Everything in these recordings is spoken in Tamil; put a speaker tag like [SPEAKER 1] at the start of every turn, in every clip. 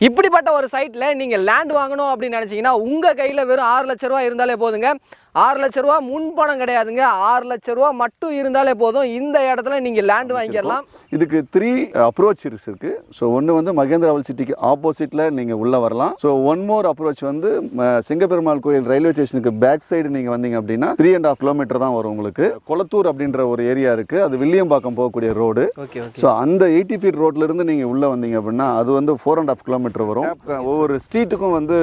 [SPEAKER 1] இப்படிப்பட்ட ஒரு சைட்டில் நீங்கள் லேண்ட் வாங்கணும் அப்படின்னு நினச்சிங்கன்னா உங்கள் கையில் வெறும் ஆறு லட்ச ரூபா இருந்தாலே போதுங்க. ஆறு லட்ச ரூபா முன்பணம் கிடையாதுங்க. ஆறு லட்ச ரூபா மட்டும் இருந்தாலே போதும். இந்த இடத்துல நீங்கள் லேண்ட் வாங்கிடலாம்.
[SPEAKER 2] இதுக்கு த்ரீ அப்ரோச் இருக்கு ஸோ ஒன்று வந்து மகேந்திராவல் சிட்டிக்கு ஆப்போசிட்டில் நீங்கள் உள்ளே வரலாம். ஸோ ஒன் மோர் அப்ரோச் வந்து சிங்கப்பெருமாள் கோயில் ரயில்வே ஸ்டேஷனுக்கு பேக் சைடு நீங்கள் வந்தீங்க அப்படின்னா த்ரீ அண்ட் ஆஃப் கிலோமீட்டர் தான் வரும் உங்களுக்கு. கொளத்தூர் அப்படின்ற ஒரு ஏரியா இருக்குது அது வில்லியம்பாக்கம் போகக்கூடிய ரோடு ஸோ அந்த எயிட்டி ஃபீட் ரோட்ல இருந்து நீங்கள் உள்ளே வந்தீங்க அப்படின்னா அது வந்து ஃபோர் அண்ட் ஆஃப் கிலோமீட்டர் வரும். ஒவ்வொரு ஸ்ட்ரீட்டுக்கும் வந்து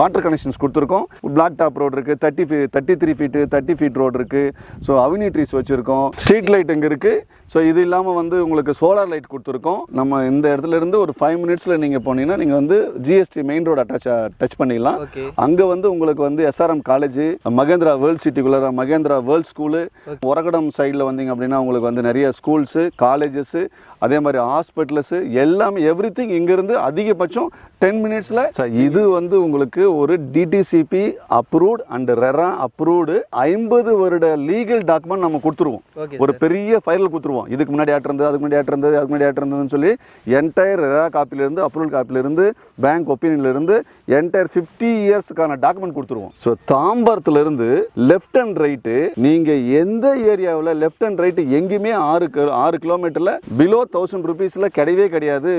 [SPEAKER 2] வாட்டர் கனெக்ஷன்ஸ் கொடுத்துருக்கோம். பிளாக் டாப் ரோடு இருக்குது thirty feet thirty three feet thirty feet road இருக்குது ஸோ அவனி ட்ரீஸ் வச்சுருக்கோம். ஸ்ட்ரீட் லைட் இங்கே இருக்குது ஸோ இது இல்லாமல் வந்து உங்களுக்கு சோலார் லைட் கொடுத்துருக்கோம். நம்ம இந்த இடத்துல இருந்து ஒரு ஃபைவ் மினிட்ஸில் நீங்கள் போனீங்கன்னா நீங்கள் வந்து GST main road attach touch பண்ணிடலாம். அங்கே வந்து உங்களுக்கு வந்து எஸ்ஆர்எம் காலேஜ் மகேந்திரா வேர்ல்ட் சிட்டிக்குள்ள மகேந்திரா வேர்ல்ட் ஸ்கூலு உரகடம் சைடில் வந்தீங்க அப்படின்னா உங்களுக்கு வந்து நிறைய ஸ்கூல்ஸு காலேஜஸ்ஸு அதே மாதிரி ஹாஸ்பிட்டல்ஸு எல்லாமே எவ்ரி திங் இங்கேருந்து அதிகபட்சம் டென் மினிட்ஸில் இது வந்து உங்களுக்கு ஒரு DTCP approved and RERA approved ஐம்பது வருட லீகல் டாக்குமெண்ட் நம்ம கொடுத்துருவோம். ஒரு பெரிய ஃபைல் கொடுத்துருவோம். இதுக்கு முன்னாடி ஆட் இருந்தது அதுக்கு முன்னாடி ஆட் இருந்தது அதுக்கு முன்னாடி ஆட் இருந்ததுன்னு சொல்லி என்டையர் ரெரா காப்பிலேருந்து அப்ரூவல் காப்பிலேருந்து பேங்க் ஒப்பீனியன்லேருந்து என்டையர் ஃபிஃப்டி இயர்ஸ்க்கான டாக்குமெண்ட் கொடுத்துருவோம். ஸோ தாம்பரத்துலேருந்து லெஃப்ட் அண்ட் ரைட்டு நீங்கள் எந்த ஏரியாவில் லெஃப்ட் அண்ட் ரைட்டு எங்கேயுமே ஆறு ஆறு கிலோமீட்டரில் பிலோ தௌசண்ட் ருபீஸில் கிடையவே கிடையாது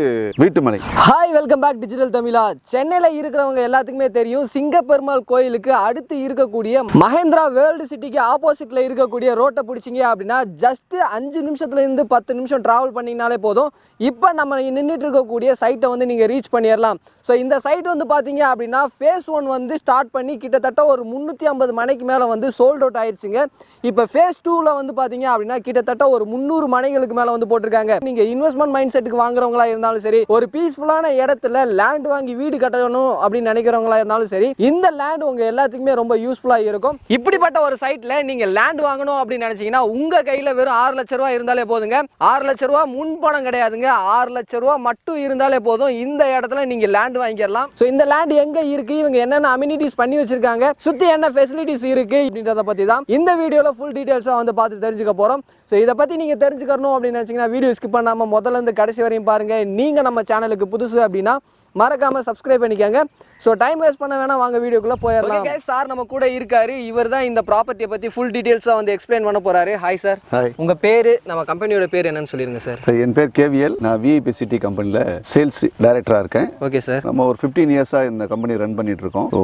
[SPEAKER 2] வீட்டுமனை.
[SPEAKER 1] Hi welcome back digital Tamizha சென்னையில் இருக்கிறவங்க எல்லாத்துக்குமே தெரியும் சிங்கப்பெருமாள் கோயிலுக்கு அடுத்து இருக்கக்கூடிய மகேந்திரா வேர்ல்டு சிட்டிக்கு ஆப்போசிட்ல இருக்கக்கூடிய ரோட்டை பிடிச்சிங்க அப்படின்னா ஜஸ்ட் அஞ்சு நிமிஷத்துல இருந்து பத்து நிமிஷம் டிராவல் பண்ணிங்கனாலே போதும். இப்போ நம்ம நின்றுட்டு இருக்கக்கூடிய சைட்டை வந்து நீங்கள் ரீச் பண்ணிடலாம். ஸோ இந்த சைட் வந்து பார்த்தீங்க அப்படின்னா ஃபேஸ் ஒன் வந்து ஸ்டார்ட் பண்ணி கிட்டத்தட்ட ஒரு முந்நூற்றி ஐம்பது மணிக்கு மேலே வந்து சோல்ட் அவுட் ஆயிடுச்சுங்க இப்போ ஃபேஸ் டூவில் வந்து பார்த்தீங்க அப்படின்னா கிட்டத்தட்ட ஒரு முந்நூறு மனைகளுக்கு மேலே வந்து போட்டிருக்காங்க. நீங்கள் இன்வெஸ்ட்மெண்ட் மைண்ட் செட்டுக்கு வாங்குறவங்களா இருந்தாலும் சரி ஒரு பீஸ்ஃபுல்லான இடத்துல லேண்ட் வாங்கி வீடு கட்டணும் அப்படின்னு நினைக்கிறவங்களா இருந்தாலும் சரி இந்த லேண்ட் உங்கள் எல்லாத்துக்குமே ரொம்ப யூஸ்ஃபுல்லாக இருக்கும். இப்படிப்பட்ட ஒரு சைட்டில் நீங்கள் லேண்ட் வாங்கணும் அப்படின்னு நினச்சிங்கன்னா உங்கள் கையில் வெறும் ஆறு லட்ச ரூபா இருந்தாலே போதுங்க. ஆறு லட்ச ரூபா முன்பணம் கிடையாதுங்க. ஆறு லட்ச ரூபா மட்டும் இருந்தாலே போதும். இந்த இடத்துல நீங்கள் லேண்ட் வாங்கிடலாம். ஸோ இந்த லேண்ட் எங்கே இருக்குது இவங்க என்னென்ன அம்யூனிட்டிஸ் பண்ணி வச்சிருக்காங்க? சுற்றி என்ன ஃபெசிலிட்டிஸ் இருக்குது அப்படின்றத பற்றி தான் இந்த வீடியோவில் ஃபுல் டீட்டெயில்ஸாக வந்து பார்த்து தெரிஞ்சுக்க போகிறோம் ஸோ இதை பற்றி நீங்கள் தெரிஞ்சுக்கணும் அப்படின்னு நினச்சிங்கன்னா வீடியோ ஸ்கிப் பண்ணாமல் முதல்ல இருந்து கடைசி வரையும் பாருங்கள் நீங்கள் நம்ம சேனலுக்கு புதுசு அப்படின்னா மறக்காமல் சப்ஸ்கிரைப் பண்ணிக்கோங்க. ஸோ டைம் வேஸ்ட் பண்ண வேணாம் வாங்க வீடியோக்குள்ளே போயிடலாம். சார் நம்ம கூட இருக்காரு. இவர் தான் இந்த ப்ராப்பர்ட்டியை பற்றி ஃபுல் டீட்டெயில்ஸாக வந்து எக்ஸ்பிளைன் பண்ண போகிறாரு ஹாய் சார்
[SPEAKER 2] ஹாய்
[SPEAKER 1] உங்கள் பேர் நம்ம கம்பெனியோட பேர் என்னன்னு சொல்லிடுங்க சார்
[SPEAKER 2] சார் என் பேர் கேவிஎல். நான் விஐபி சிட்டி கம்பெனியில் சேல்ஸ் டைரக்டராக இருக்கேன்.
[SPEAKER 1] ஓகே சார்
[SPEAKER 2] நம்ம ஒரு ஃபிஃப்டீன் இயர்ஸாக இந்த கம்பெனி ரன் பண்ணிட்டு இருக்கோம் ஸோ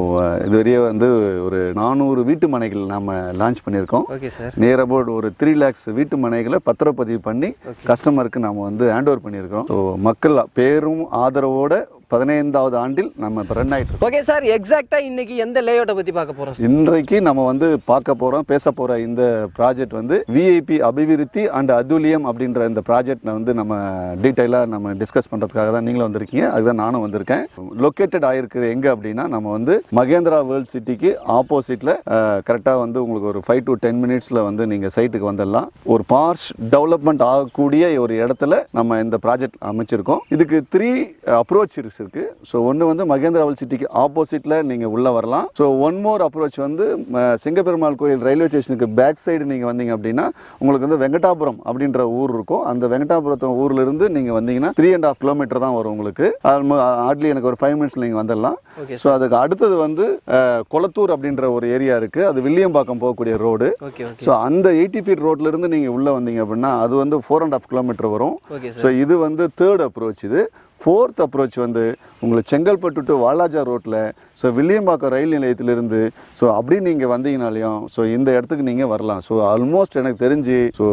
[SPEAKER 2] இதுவரையே வந்து ஒரு நானூறு வீட்டு மனைகள் நம்ம லான்ச் பண்ணியிருக்கோம்.
[SPEAKER 1] ஓகே சார்
[SPEAKER 2] நியர் அபவுட் ஒரு த்ரீ லேக்ஸ் வீட்டு மனைகளை பத்திரப்பதிவு பண்ணி கஸ்டமருக்கு நம்ம வந்து ஹேண்ட் ஓவர் பண்ணியிருக்கோம் ஸோ மக்கள் பேரும் ஆதரவோட பதினைந்தாவது ஆண்டில் நம்ம இப்போ ரன் ஆகிட்டு
[SPEAKER 1] ஓகே சார் எக்ஸாக்டாக இன்னைக்கு எந்த லேஅவுட்டை பற்றி பார்க்க போகிறோம்
[SPEAKER 2] இன்றைக்கு நம்ம வந்து பார்க்க போகிறோம் பேச போகிற இந்த ப்ராஜெக்ட் வந்து விஐபி அபிவிருத்தி அண்ட் அதுலியம் அப்படின்ற இந்த ப்ராஜெக்டை வந்து நம்ம டீட்டெயிலாக நம்ம டிஸ்கஸ் பண்ணுறதுக்காக தான் நீங்களும் வந்திருக்கீங்க. அதுதான் நானும் வந்திருக்கேன். லொக்கேட்டட் ஆகிருக்குது எங்கே அப்படின்னா நம்ம வந்து மகேந்திரா வேர்ல்ட் சிட்டிக்கு ஆப்போசிட்டில் கரெக்டாக வந்து உங்களுக்கு ஒரு ஃபைவ் டு டென் மினிட்ஸில் வந்து நீங்கள் சைட்டுக்கு வந்துடலாம். ஒரு பார்ஷ் டெவலப்மெண்ட் ஆகக்கூடிய ஒரு இடத்துல நம்ம இந்த ப்ராஜெக்ட் அமைச்சிருக்கோம். இதுக்கு த்ரீ அப்ரோச் இருக்கு ஸோ ஒன்று வந்து மகேந்திராவல் சிட்டிக்கு ஆப்போசிட்டில் நீங்கள் உள்ளே வரலாம். ஸோ ஒன் மோர் அப்ரோச் வந்து சிங்கப்பெருமாள் கோயில் ரயில்வே ஸ்டேஷனுக்கு பேக் சைடு நீங்கள் வந்தீங்க அப்படின்னா உங்களுக்கு வந்து வெங்கடாபுரம் அப்படின்ற ஊர் இருக்கும். அந்த வெங்கடாபுரத்து ஊர்ல இருந்து நீங்கள் வந்தீங்கன்னா த்ரீ அண்ட் ஆஃப் கிலோமீட்டர் தான் வரும் உங்களுக்கு. ஹார்ட்லி எனக்கு ஒரு ஃபைவ் மினிட்ஸில் நீங்கள் வந்துடலாம். ஸோ அதுக்கு அடுத்தது வந்து கொளத்தூர் அப்படின்ற ஒரு ஏரியா இருக்குது அது வில்லியம்பாக்கம் போகக்கூடிய ரோடு ஸோ அந்த எயிட்டி ஃபீட் ரோட்ல இருந்து நீங்கள் உள்ளே வந்தீங்க அப்படின்னா அது வந்து ஃபோர் அண்ட் ஆஃப் கிலோமீட்டர் வரும். ஸோ இது வந்து தேர்ட் அப்ரோச் இது. ஃபோர்த் அப்ரோச் வந்து உங்களை செங்கல்பட்டு டு வாலாஜா ரோட்டில் ஸோ வில்லியம்பாக்கம் ரயில் நிலையத்திலிருந்து ஸோ அப்படி நீங்கள் வந்தீங்கனாலையும் ஸோ இந்த இடத்துக்கு நீங்கள் வரலாம். ஸோ ஆல்மோஸ்ட் எனக்கு தெரிஞ்சு ஸோ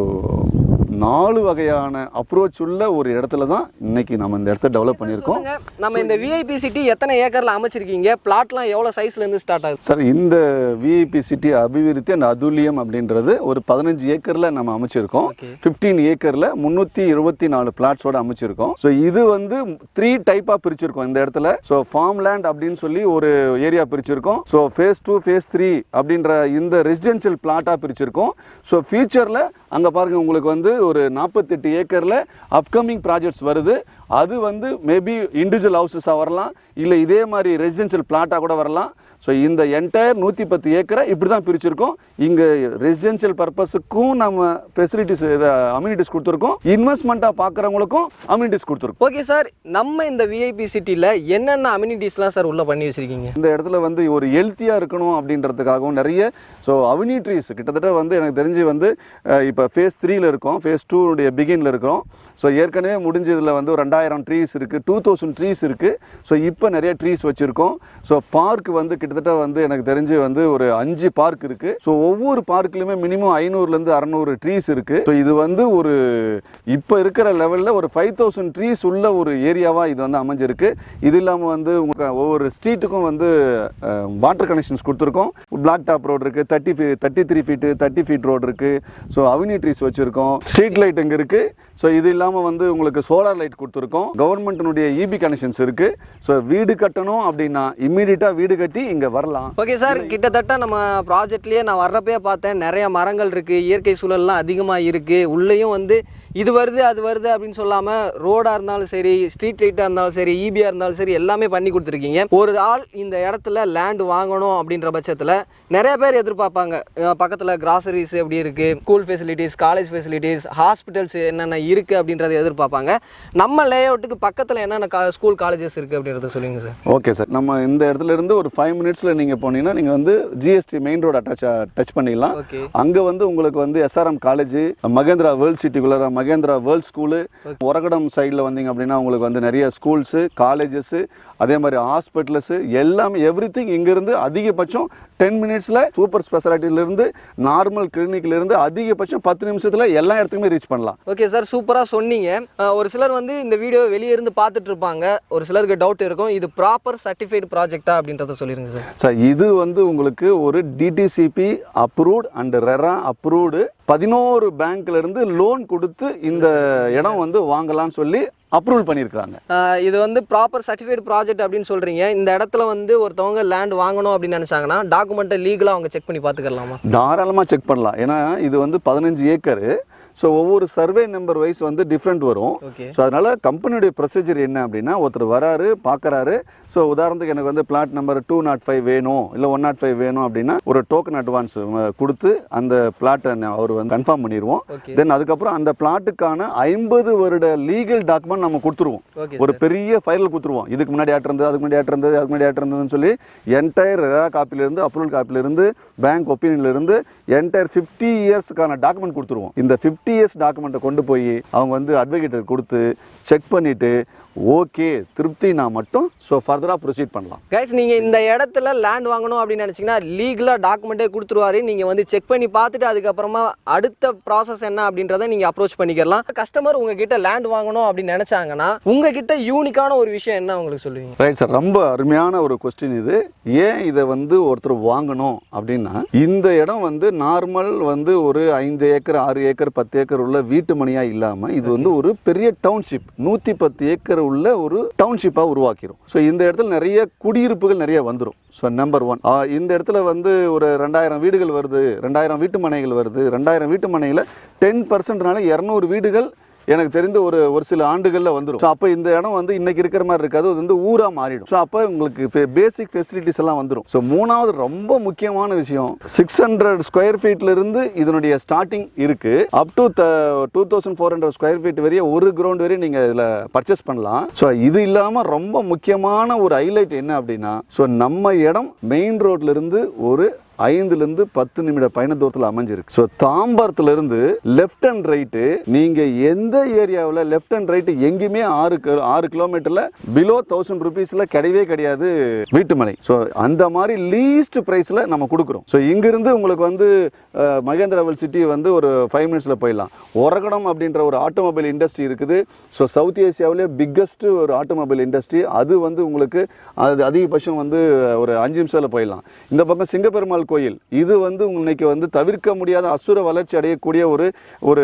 [SPEAKER 2] நாலு வகையான அப்ரோச் உள்ள ஒரு இடத்துல தான் இன்னைக்கு நம்ம இந்த இடத்த டெவலப் பண்ணியிருக்கோம்.
[SPEAKER 1] நம்ம இந்த விஐபி சிட்டி எத்தனை ஏக்கர்ல அமைச்சிருக்கீங்க? பிளாட்லாம் எவ்வளோ சைஸ்ல இருந்து ஸ்டார்ட் ஆகுது?
[SPEAKER 2] சார் இந்த விஐபி சிட்டி அபிவிருத்தி அண்ட் அதுல்யம் அப்படின்றது ஒரு பதினஞ்சு ஏக்கரில் நம்ம அமைச்சிருக்கோம். ஃபிஃப்டீன் ஏக்கரில் முந்நூற்றி இருபத்தி நாலு பிளாட்ஸோட அமைச்சிருக்கோம். ஸோ இது வந்து த்ரீ டைப்பாக பிரிச்சிருக்கோம் இந்த இடத்துல. ஸோ ஃபார்ம் லேண்ட் அப்படின்னு சொல்லி ஒரு area பிரிச்சிருக்கோம். So phase two phase three அப்படின்ற இந்த ரெசிடென்ஷியல் பிளாட்டாக பிரிச்சிருக்கோம். ஸோ ஃபியூச்சரில் அங்கே பாருங்க உங்களுக்கு வந்து ஒரு நாற்பத்தெட்டு ஏக்கரில் அப்கமிங் ப்ராஜெக்ட்ஸ் வருது. அது வந்து மேபி இண்டிவிஜுவல் ஹவுசஸாக வரலாம் இல்லை இதே மாதிரி ரெசிடென்ஷியல் பிளாட்டாக கூட வரலாம். ஸோ இந்த என்டையர் நூற்றி பத்து ஏக்கரை இப்படி தான் பிரிச்சிருக்கோம். இங்கே ரெசிடென்ஷியல் பர்பஸுக்கும் நம்ம ஃபெசிலிட்டிஸ் அம்யூனிட்டிஸ் கொடுத்துருக்கோம். இன்வெஸ்ட்மெண்ட்டாக பார்க்குறவங்களுக்கும் அம்யூனிட்டிஸ் கொடுத்துருக்கோம்.
[SPEAKER 1] ஓகே சார் நம்ம இந்த விஐபி சிட்டியில் என்னென்ன அம்யூனிட்டிஸ்லாம் சார் உள்ளே பண்ணி வச்சிருக்கீங்க?
[SPEAKER 2] இந்த இடத்துல வந்து ஒரு ஹெல்த்தியாக இருக்கணும் அப்படின்றதுக்காகவும் நிறைய ஸோ அவனி ட்ரீஸ் கிட்டத்தட்ட வந்து எனக்கு தெரிஞ்சு வந்து இப்போ ஃபேஸ் த்ரீல இருக்கோம். ஃபேஸ் டூடைய பிகினில் இருக்கோம் ஸோ ஏற்கனவே முடிஞ்சதில் வந்து ஒரு ரெண்டாயிரம் ட்ரீஸ் இருக்குது டூ தௌசண்ட் ட்ரீஸ் இருக்குது ஸோ இப்போ நிறைய ட்ரீஸ் வச்சுருக்கோம். ஸோ பார்க் வந்து கிட்டத்தட்ட வந்து எனக்கு தெரிஞ்சு வந்து ஒரு அஞ்சு பார்க் இருக்குது ஸோ ஒவ்வொரு பார்க்லையுமே மினிமம் ஐநூறுலேருந்து அறநூறு ட்ரீஸ் இருக்குது ஸோ இது வந்து ஒரு இப்போ இருக்கிற லெவலில் ஒரு ஃபைவ் தௌசண்ட் ட்ரீஸ் உள்ள ஒரு ஏரியாவாக இது வந்து அமைஞ்சிருக்கு. இது இல்லாமல் வந்து உங்களுக்கு ஒவ்வொரு ஸ்ட்ரீட்டுக்கும் வந்து வாட்டர் கனெக்ஷன்ஸ் கொடுத்துருக்கோம். பிளாக் டாப் ரோடு இருக்குது thirty feet thirty three feet thirty feet road இருக்குது ஸோ அவனி ட்ரீஸ் வச்சுருக்கோம். ஸ்ட்ரீட் லைட் இங்கே இருக்குது ஸோ இது இல்லாமல் வந்து உங்களுக்கு சோலார் லைட் கொடுத்துருக்கோம். கவர்மெண்ட்டினுடைய இபி கனெக்ஷன்ஸ் இருக்குது ஸோ வீடு கட்டணும் அப்படின்னா இம்மீடியட்டாக வீடு கட்டி இங்கே வரலாம்.
[SPEAKER 1] ஓகே சார் கிட்டத்தட்ட நம்ம ப்ராஜெக்ட்லேயே நான் வர்றப்பயே பார்த்தேன் நிறைய மரங்கள் இருக்குது இயற்கை சூழல்லாம் அதிகமாக இருக்குது உள்ளேயும் வந்து இது வருது அது வருது அப்படின்னு சொல்லாமல் ரோடாக இருந்தாலும் சரி ஸ்ட்ரீட் லைட்டாக இருந்தாலும் சரி ஈபியாக இருந்தாலும் சரி எல்லாமே பண்ணி கொடுத்துருக்கீங்க. ஒரு ஆள் இந்த இடத்துல லேண்ட் வாங்கணும் அப்படின்ற பட்சத்தில் நிறைய பேர் எதிர்பார்ப்பாங்க. பக்கத்தில் கிராசரிஸ் எப்படி இருக்குது school facilities college facilities hospitals என்னென்ன இருக்குது அப்படின்றத எதிர்பார்ப்பாங்க. நம்ம லேஅவுட்டுக்கு பக்கத்தில் என்னென்ன ஸ்கூல் காலேஜஸ் இருக்குது அப்படின்றத சொல்லுங்கள் சார்.
[SPEAKER 2] ஓகே சார் நம்ம இந்த இடத்துல இருந்து ஒரு ஃபைவ் மினிட்ஸில் நீங்கள் போனீங்கன்னா நீங்கள் வந்து GST main road attach touch பண்ணிடலாம். அங்கே வந்து உங்களுக்கு வந்து எஸ்ஆர்எம் காலேஜ் மகேந்திரா வேர்ல்ட் சிட்டிக்குள்ள மகேந்திரா வேர்ல்ட் ஸ்கூலு. உரகடம் சைடில் வந்தீங்க அப்படின்னா உங்களுக்கு வந்து நிறைய ஸ்கூல்ஸு காலேஜஸ்ஸு அதே மாதிரி ஹாஸ்பிட்டல்ஸு எல்லாமே எவ்ரி திங் இங்கேருந்து அதிகபட்சம் டென் மினிட்ஸில் சூப்பர் ஸ்பெஷாலிட்டியிலேருந்து நார்மல் கிளினிக்லேருந்து அதிகபட்சம் பத்து நிமிஷத்தில் எல்லா இடத்துக்குமே ரீச் பண்ணலாம்.
[SPEAKER 1] ஓகே சார் சூப்பராக சொன்னீங்க. ஒரு சிலர் வந்து இந்த வீடியோவை வெளியே இருந்து பார்த்துட்டு இருப்பாங்க. ஒரு சிலருக்கு டவுட் இருக்கும். இது ப்ராப்பர் சர்டிஃபைடு ப்ராஜெக்டா அப்படின்றத சொல்லிருங்க சார்
[SPEAKER 2] சார் இது வந்து உங்களுக்கு ஒரு DTCP approved and RERA approved பதினோரு பேங்க்ல இருந்து லோன் கொடுத்து இந்த இடம் வந்து வாங்கலாம்னு சொல்லி அப்ரூவல் பண்ணியிருக்காங்க
[SPEAKER 1] இது வந்து ப்ராப்பர் சர்டிஃபைடு ப்ராஜெக்ட் அப்படின்னு சொல்றீங்க. இந்த இடத்துல வந்து ஒருத்தவங்க லேண்ட் வாங்கணும் அப்படின்னு நினைச்சாங்கன்னா டாக்குமெண்ட்டை லீகலாக அவங்க செக் பண்ணி பார்த்துக்கலாமா?
[SPEAKER 2] தாராளமாக செக் பண்ணலாம். ஏன்னா இது வந்து பதினஞ்சு ஏக்கரு. ஸோ ஒவ்வொரு சர்வே நம்பர் வைஸ் வந்து டிஃப்ரெண்ட் வரும். ஸோ அதனால் கம்பெனியுடைய ப்ரொசீஜர் என்ன அப்படின்னா ஒருத்தர் வராரு பார்க்குறாரு ஸோ உதாரணத்துக்கு எனக்கு வந்து plot number two not five வேணும் இல்லை ஒன் நாட் ஃபைவ் வேணும் அப்படின்னா ஒரு டோக்கன் அட்வான்ஸ் கொடுத்து அந்த பிளாட்டை அவர் வந்து கன்ஃபார்ம் பண்ணிடுவோம் தென் அதுக்கப்புறம் அந்த பிளாட்டுக்கான ஐம்பது வருட லீகல் டாக்குமெண்ட் நம்ம கொடுத்துருவோம். ஒரு பெரிய ஃபைல் கொடுத்துருவோம். இதுக்கு முன்னாடி ஆட் இருந்தது அதுக்கு முன்னாடி ஆட் இருந்தது அதுக்கு முன்னாடி ஆட் இருந்ததுன்னு சொல்லி என்டையர் ரெரா காப்பிலேருந்து அப்ரூவல் காப்பிலேருந்து பேங்க் ஒப்பீனியன்லேருந்து என்டையர் ஃபிஃப்டி இயர்ஸ்க்கான டாக்குமெண்ட் கொடுத்துருவோம். இந்த ஃபிஃப்டி இயர்ஸ் டாக்குமெண்ட்டை கொண்டு போய் அவங்க வந்து அட்வொகேட்டர் கொடுத்து செக் பண்ணிவிட்டு ஓகே திருப்தினா மட்டும். ஸோ ஃபர்தராக ப்ரொசீட் பண்ணலாம்.
[SPEAKER 1] கைஸ் நீங்கள் இந்த இடத்துல லேண்ட் வாங்கணும் அப்படின்னு நினச்சிங்கன்னா லீகலாக டாக்குமெண்ட்டே கொடுத்துருவாரு. நீங்கள் வந்து செக் பண்ணி பார்த்துட்டு அதுக்கப்புறமா அடுத்த ப்ராசஸ் என்ன அப்படின்றத நீங்கள் அப்ரோச் பண்ணிக்கலாம். கஸ்டமர் உங்ககிட்ட லேண்ட் வாங்கணும் அப்படின்னு நினச்சாங்கன்னா உங்ககிட்ட யூனிக்கான ஒரு விஷயம் என்ன உங்களுக்கு சொல்லுவீங்க?
[SPEAKER 2] ரைட் சார் ரொம்ப அருமையான ஒரு கொஸ்டின் இது. ஏன் இதை வந்து ஒருத்தர் வாங்கணும் அப்படின்னா இந்த இடம் வந்து நார்மல் வந்து ஒரு ஐந்து ஏக்கர் ஆறு ஏக்கர் பத்து ஏக்கர் உள்ள வீட்டு மனையாக இல்லாமல் இது வந்து ஒரு பெரிய டவுன்ஷிப் நூற்றி பத்து ஏக்கர் உள்ள ஒரு டவுன்ஷிப்பாக உருவாக்கிரும் ஸோ இந்த இடத்துல நிறைய குடியிருப்புகள் நிறைய வந்துடும் ஸோ நம்பர் ஒன் இந்த இடத்துல வந்து ஒரு ரெண்டாயிரம் வீடுகள் வருது ரெண்டாயிரம் வீட்டு மனைகள் வருது ரெண்டாயிரம் வீட்டு மனையில் டென் பர்சன்ட்னால இரநூறு வீடுகள் எனக்கு தெரிந்து ஒரு ஒரு சில ஆண்டுகளில் வந்துடும் ஸோ அப்போ இந்த இடம் வந்து இன்னைக்கு இருக்கிற மாதிரி இருக்காது. அது வந்து ஊராக மாறிடும். ஸோ அப்போ உங்களுக்கு பேசிக் ஃபெசிலிட்டிஸ் எல்லாம் வந்துடும் ஸோ மூணாவது ரொம்ப முக்கியமான விஷயம் சிக்ஸ் ஹண்ட்ரட் ஸ்கொயர் ஃபீட்ல இருந்து இதனுடைய ஸ்டார்டிங் இருக்கு. Up to two thousand four hundred square feet வரையும் ஒரு கிரவுண்ட் வரையும் நீங்கள் இதில் பர்ச்சேஸ் பண்ணலாம். ஸோ இது இல்லாமல் ரொம்ப முக்கியமான ஒரு ஹைலைட் என்ன அப்படின்னா ஸோ நம்ம இடம் மெயின் ரோட்ல இருந்து ஒரு ஐந்துலேருந்து பத்து நிமிட பயண தூரத்தில் அமைஞ்சிருக்கு. ஸோ தாம்பரத்துலேருந்து லெஃப்ட் அண்ட் ரைட்டு நீங்கள் எந்த ஏரியாவில் லெஃப்ட் அண்ட் ரைட்டு எங்கேயுமே ஆறு ஆறு கிலோமீட்டரில் பிலோ தௌசண்ட் ருபீஸில் கிடையவே கிடையாது வீட்டுமனை ஸோ அந்த மாதிரி லீஸ்ட் ப்ரைஸில் நம்ம கொடுக்குறோம். ஸோ இங்கேருந்து உங்களுக்கு வந்து மகேந்திராவல் சிட்டி வந்து ஒரு ஃபைவ் மினிட்ஸில் போயிடலாம். ஒரகடம் அப்படின்ற ஒரு ஆட்டோமொபைல் இண்டஸ்ட்ரி இருக்குது. ஸோ சவுத் ஏசியாவிலே பிக்கஸ்ட்டு ஒரு ஆட்டோமொபைல் இண்டஸ்ட்ரி அது வந்து உங்களுக்கு அது அதிகபட்சம் வந்து ஒரு அஞ்சு நிமிஷத்தில் போயிடலாம். இந்த பக்கம் சிங்கப்பெருமாள் கோயில். இது வந்து இன்னைக்கு வந்து தவிர்க்க முடியாத அசுர வளர்ச்சி அடையக்கூடிய ஒரு ஒரு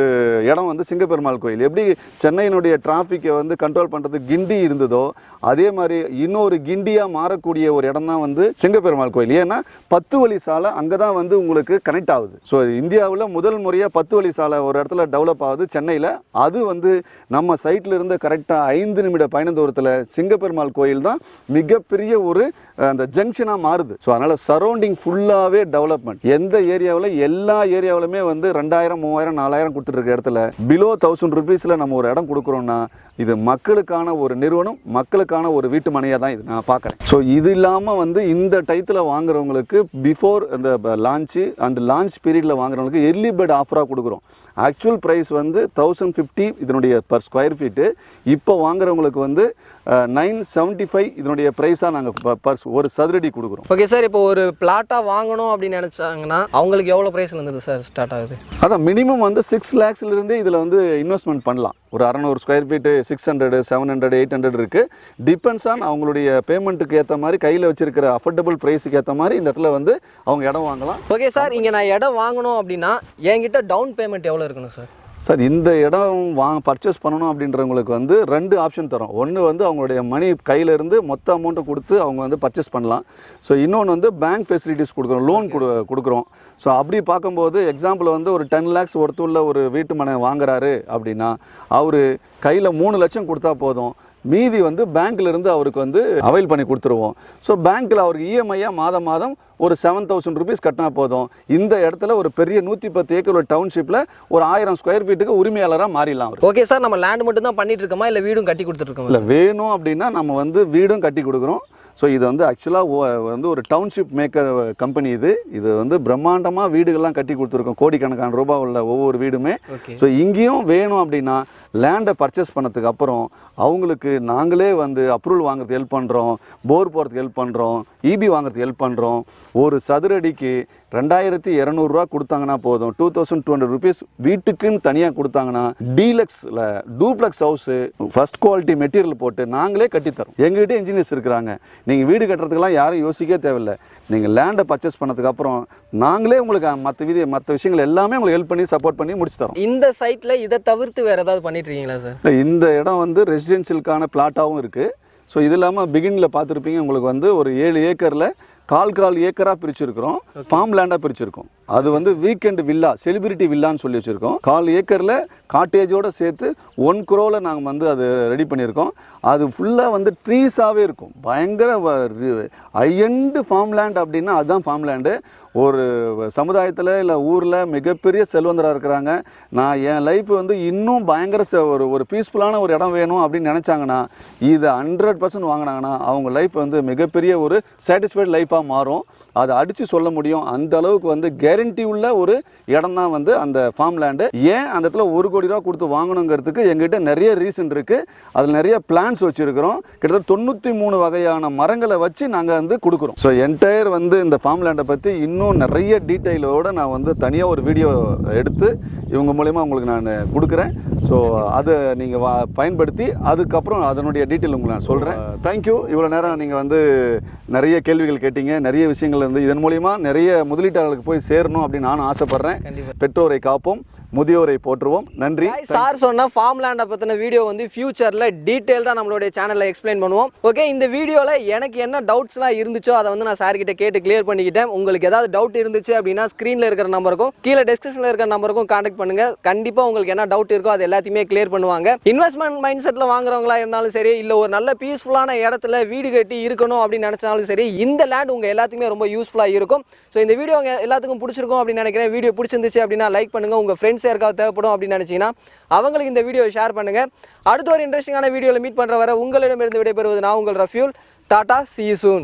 [SPEAKER 2] இடம் வந்து சிங்கப்பெருமாள் கோயில். எப்படி சென்னையினுடைய டிராஃபிக்கை வந்து கண்ட்ரோல் பண்ணுறது கிண்டி இருந்ததோ அதே மாதிரி இன்னொரு கிண்டியாக மாறக்கூடிய ஒரு இடம் தான் வந்து சிங்கப்பெருமாள் கோயில். ஏன்னா பத்து வழி சாலை அங்கே தான் வந்து உங்களுக்கு கனெக்ட் ஆகுது. ஸோ இந்தியாவில் முதல் முறையாக பத்து வழி சாலை ஒரு இடத்துல டெவலப் ஆகுது சென்னையில். அது வந்து நம்ம சைட்டில் இருந்து கரெக்டாக ஐந்து நிமிட பயண தூரத்தில் சிங்கப்பெருமாள் கோயில் தான் மிகப்பெரிய ஒரு அந்த ஜங்ஷனாக மாறுது. ஸோ அதனால் சரௌண்டிங் ஃபுல்லாகவே டெவலப்மெண்ட் எந்த ஏரியாவில் எல்லா ஏரியாவிலுமே வந்து ரெண்டாயிரம் மூவாயிரம் நாலாயிரம் கொடுத்துட்டு இடத்துல பிலோ தௌசண்ட் ருபீஸில் நம்ம ஒரு இடம் கொடுக்குறோம்னா இது மக்களுக்கான ஒரு நிறுவனம் மக்களுக்கான ஒரு வீட்டு மனையாக தான் இது. நான் பார்க்குறேன். ஸோ இது இல்லாமல் வந்து இந்த டயத்தில் வாங்குறவங்களுக்கு பிஃபோர் இந்த லான்ச்சு அண்ட் லான்ச் பீரியடில் வாங்குறவங்களுக்கு எர்லி பெட் ஆஃபராக கொடுக்குறோம். ஆக்சுவல் ப்ரைஸ் வந்து தௌசண்ட் ஃபிஃப்டி இதனுடைய பர் ஸ்கொயர் ஃபீட்டு இப்போ வாங்குறவங்களுக்கு வந்து நைன் செவன்ட்டி ஃபைவ் இதனுடைய ப்ரைஸாக நாங்கள் பர் ஒரு சதுரடி கொடுக்குறோம்.
[SPEAKER 1] ஓகே சார் இப்போ ஒரு பிளாட்டாக வாங்கணும் அப்படின்னு நினச்சாங்கன்னா அவங்களுக்கு எவ்வளோ ப்ரைஸ்ல இருந்தது சார் ஸ்டார்ட் ஆகுது?
[SPEAKER 2] அதான் மினிமம் வந்து சிக்ஸ் லேக்ஸ்லேருந்தே இதில் வந்து இன்வெஸ்ட்மெண்ட் பண்ணலாம். ஒரு அறநூறு square feet six hundred seven hundred eight hundred இருக்குது டிபெண்ட்ஸ் ஆன் அவங்களுடைய பேமெண்ட்டுக்கு ஏற்ற மாதிரி கையில் வச்சிருக்கிற அஃபோர்டபுள் ப்ரைஸுக்கு ஏற்ற மாதிரி இந்த இடத்துல வந்து அவங்க இடம் வாங்கலாம்.
[SPEAKER 1] ஓகே சார் இங்கே நான் இடம் வாங்கணும் அப்படின்னா என்கிட்ட டவுன் பேமெண்ட் எவ்வளோ இருக்கணும் சார்
[SPEAKER 2] சார் இந்த இடம் வாங்க பர்ச்சேஸ் பண்ணணும் அப்படின்றவங்களுக்கு வந்து ரெண்டு ஆப்ஷன் தரோம். ஒன்று வந்து அவங்களுடைய மணி கையில இருந்து மொத்த அமௌண்ட்டை கொடுத்து அவங்க வந்து பர்ச்சேஸ் பண்ணலாம். ஸோ இன்னொன்று வந்து பேங்க் ஃபெசிலிட்டிஸ் கொடுக்குறோம் லோன் கொடு கொடுக்குறோம். ஸோ அப்படி பார்க்கும்போது எக்ஸாம்பிள் வந்து ஒரு டென் லேக்ஸ் ஒருத்துள்ள ஒரு வீட்டு மனை வாங்குறாரு அப்படின்னா அவர் கையில் மூணு லட்சம் கொடுத்தா போதும். மீதி வந்து பேங்க்ல இருந்து அவருக்கு வந்து அவைல் பண்ணி கொடுத்துருவோம். ஸோ பேங்க்கில் அவருக்கு இஎம்ஐயாக மாதம் மாதம் ஒரு செவன் தௌசண்ட் ருபீஸ் கட்டினா போதும். இந்த இடத்துல ஒரு பெரிய நூற்றி பத்து ஏக்கர் ஒரு டவுன்ஷிப்பில் ஒரு ஆயிரம் ஸ்கொயர் ஃபீட்டுக்கு உரிமையாளராக மாறிடலாம்
[SPEAKER 1] ஓகே சார் நம்ம லேண்ட் மட்டும் தான் பண்ணிட்டு இருக்கோமா? இல்லை வீடும் கட்டி கொடுத்துட்ருக்கோமா
[SPEAKER 2] இல்லை வேணும் அப்படின்னா நம்ம வந்து வீடும் கட்டி கொடுக்குறோம். ஸோ இது வந்து ஆக்சுவலாக வந்து ஒரு டவுன்ஷிப் மேக்கர் கம்பெனி இது. இது வந்து பிரம்மாண்டமாக வீடுகள்லாம் கட்டி கொடுத்துருக்கோம். கோடிக்கணக்கான ரூபாய் உள்ள ஒவ்வொரு வீடுமே. ஸோ இங்கேயும் வேணும் அப்படின்னா லேண்டை பர்ச்சேஸ் பண்ணதுக்கு அப்புறம் அவங்களுக்கு நாங்களே வந்து அப்ரூவல் வாங்குறதுக்கு ஹெல்ப் பண்ணுறோம் போர் போகிறதுக்கு ஹெல்ப் பண்ணுறோம் இபி வாங்குறதுக்கு ஹெல்ப் பண்ணுறோம் ஒரு சதுரடிக்கு ரெண்டாயிரத்தி இரநூறுவா கொடுத்தாங்கன்னா போதும். Two thousand two hundred rupees வீட்டுக்குன்னு தனியாக கொடுத்தாங்கன்னா டீலக்ஸில் duplex house first quality material போட்டு நாங்களே கட்டித்தரோம். எங்ககிட்ட இன்ஜினியர்ஸ் இருக்கிறாங்க. நீங்கள் வீடு கட்டுறதுக்கெல்லாம் யாரும் யோசிக்கவே தேவையில்லை. நீங்கள் லேண்டை பர்ச்சேஸ் பண்ணதுக்கு அப்புறம் நாங்களே உங்களுக்கு மற்ற விதி மற்ற விஷயங்கள் எல்லாமே உங்களுக்கு ஹெல்ப் பண்ணி சப்போர்ட் பண்ணி முடிச்சு தரோம்.
[SPEAKER 1] இந்த சைட்டில் இதை தவிர்த்து வேறு ஏதாவது பண்ணிட்டு இருக்கீங்களா சார்
[SPEAKER 2] இந்த இடம் வந்து ரெசிடென்ஷியலுக்கான பிளாட்டாகவும் இருக்குது ஸோ இது இல்லாமல் பிகினில் பார்த்துருப்பீங்க உங்களுக்கு வந்து ஒரு ஏழு ஏக்கரில் கால் கால் ஏக்கராக பிரிச்சிருக்கிறோம் ஃபார்ம் லேண்டாக பிரிச்சிருக்கோம். அது வந்து வீக்கெண்ட் வில்லா செலிபிரிட்டி வில்லான்னு சொல்லி வச்சுருக்கோம். கால் ஏக்கரில் காட்டேஜோடு சேர்த்து ஒன் குரோவில் நாங்கள் வந்து அது ரெடி பண்ணியிருக்கோம். அது ஃபுல்லாக வந்து ட்ரீஸாகவே இருக்கும். பயங்கர ஐயண்டு ஃபார்ம் லேண்ட் அப்படின்னா அதுதான் ஃபார்ம் லேண்டு ஒரு சமுதாயத்தில் இல்லை ஊரில் மிகப்பெரிய செல்வந்தராக இருக்கிறாங்க. நான் என் லைஃப் வந்து இன்னும் பயங்கர செ- ஒரு ஒரு பீஸ்ஃபுல்லான ஒரு இடம் வேணும் அப்படின்னு நினச்சாங்கன்னா இதை ஹண்ட்ரட் பர்சன்ட் வாங்கினாங்கன்னா அவங்க லைஃப் வந்து மிகப்பெரிய ஒரு சாட்டிஸ்ஃபைடு கண்டிப்பாக மாறும். அதை அடித்து சொல்ல முடியும். அந்த அளவுக்கு வந்து கேரண்டி உள்ள ஒரு இடம் தான் வந்து அந்த ஃபார்ம் லேண்டு ஏன் அந்த இடத்துல ஒரு கோடி ரூபா கொடுத்து வாங்கணுங்கிறதுக்கு எங்கிட்ட நிறைய ரீசன் இருக்குது அதில் நிறைய பிளான்ஸ் வச்சுருக்கிறோம். கிட்டத்தட்ட தொண்ணூற்றி மூணு வகையான மரங்களை வச்சு நாங்கள் வந்து கொடுக்குறோம். ஸோ என்டையர் வந்து இந்த ஃபார்ம் லேண்டை பற்றி இன்னும் நிறைய டீட்டெயிலோடு நான் வந்து தனியாக ஒரு வீடியோ எடுத்து இவங்க மூலயமா உங்களுக்கு நான் கொடுக்குறேன். ஸோ அதை நீங்கள் வா பயன்படுத்தி அதுக்கப்புறம் அதனுடைய டீட்டெயில் உங்களுக்கு நான் சொல்கிறேன் தேங்க்யூ இவ்வளோ நேரம் நீங்கள் வந்து நிறைய கேள்விகள் கேட்டீங்க. நிறைய விஷயங்கள் வந்து இதன் மூலிமா நிறைய முதலீட்டாளர்களுக்கு போய் சேரணும் அப்படின்னு நானும் ஆசைப்பட்றேன். பெற்றோரை காப்போம். முதியோரை போற்றுவோம். நன்றி.
[SPEAKER 1] சார் சொன்ன ஃபார்ம் லேண்டை பற்றின வீடியோ வந்து ஃபியூச்சரில் டீட்டெயில்டாக நம்மளுடைய சேனலில் எக்ஸ்பிளைன் பண்ணுவோம். ஓகே இந்த வீடியோவில் எனக்கு என்ன டவுட்ஸ்லாம் இருந்துச்சோ அதை வந்து நான் சார்கிட்ட கேட்டு கிளியர் பண்ணிக்கிட்டேன். உங்களுக்கு ஏதாவது டவுட் இருந்துச்சு அப்படின்னா ஸ்க்ரீனில் இருக்கிற நம்பருக்கும் கீழே டிஸ்கிரிப்ஷனில் இருக்கிற நம்பருக்கும் காண்டாக்ட் பண்ணுங்கள் கண்டிப்பாக உங்களுக்கு என்ன டவுட் இருக்கோ அது எல்லாத்தையுமே கிளியர் பண்ணுவாங்க. இன்வெஸ்ட்மெண்ட் மைண்ட் செட்டில் வாங்குறவங்களா இருந்தாலும் சரி இல்லை ஒரு நல்ல பீஸ்ஃபுல்லான இடத்துல வீடு கட்டி இருக்கணும் அப்படின்னு நினச்சாலும் சரி இந்த லேண்ட் உங்கள் எல்லாத்துக்குமே ரொம்ப யூஸ்ஃபுல்லாக இருக்கும். ஸோ இந்த வீடியோ எல்லாத்துக்கும் பிடிச்சிருக்கும் அப்படின்னு நினைக்கிறேன். வீடியோ பிடிச்சிருந்துச்சு அப்படின்னா லைக் பண்ணுங்கள் உங்கள் ஃப்ரெண்ட்ஸ் யாருக்காவது தேவைப்படும் அப்படின்னு நினச்சிங்கன்னா அவங்களுக்கு இந்த வீடியோ ஷேர் பண்ணுங்க. அடுத்த ஒரு இன்ட்ரெஸ்டிங்கான வீடியோவில் மீட் பண்ணுற வரை உங்களிடமிருந்து விடைபெறுவது நான் உங்கள் ரஃபியூல். டாடா சி சூன்